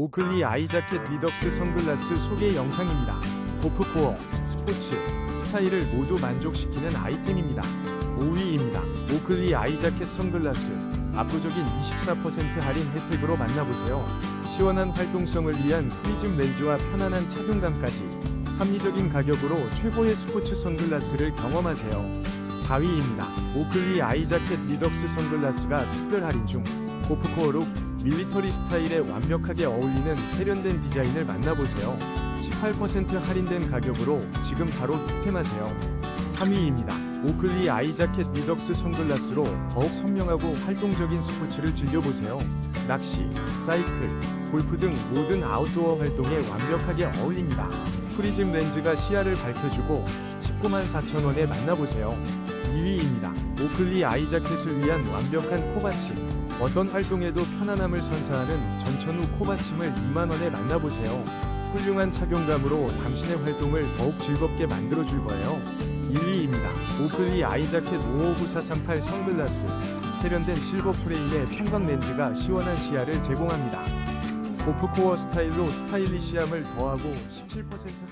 오클리 아이자켓 리덕스 선글라스 소개 영상입니다. 고프코어, 스포츠, 스타일을 모두 만족시키는 아이템입니다. 5위입니다. 오클리 아이자켓 선글라스 압도적인 24% 할인 혜택으로 만나보세요. 시원한 활동성을 위한 프리즘 렌즈와 편안한 착용감까지 합리적인 가격으로 최고의 스포츠 선글라스를 경험하세요. 4위입니다. 오클리 아이자켓 리덕스 선글라스가 특별 할인 중 고프코어 룩 밀리터리 스타일에 완벽하게 어울리는 세련된 디자인을 만나보세요. 18% 할인된 가격으로 지금 바로 득템하세요. 3위입니다. 오클리 아이자켓 리덕스 선글라스로 더욱 선명하고 활동적인 스포츠를 즐겨보세요. 낚시, 사이클, 골프 등 모든 아웃도어 활동에 완벽하게 어울립니다. 프리즘 렌즈가 시야를 밝혀주고 19만 4천원에 만나보세요. 2위입니다. 오클리 아이자켓을 위한 완벽한 코받침. 어떤 활동에도 편안함을 선사하는 전천후 코받침을 2만원에 만나보세요. 훌륭한 착용감으로 당신의 활동을 더욱 즐겁게 만들어줄 거예요. 1위입니다. 오클리 아이자켓 559438 선글라스. 세련된 실버 프레임에 평광 렌즈가 시원한 시야를 제공합니다. 고프코어 스타일로 스타일리시함을 더하고 17%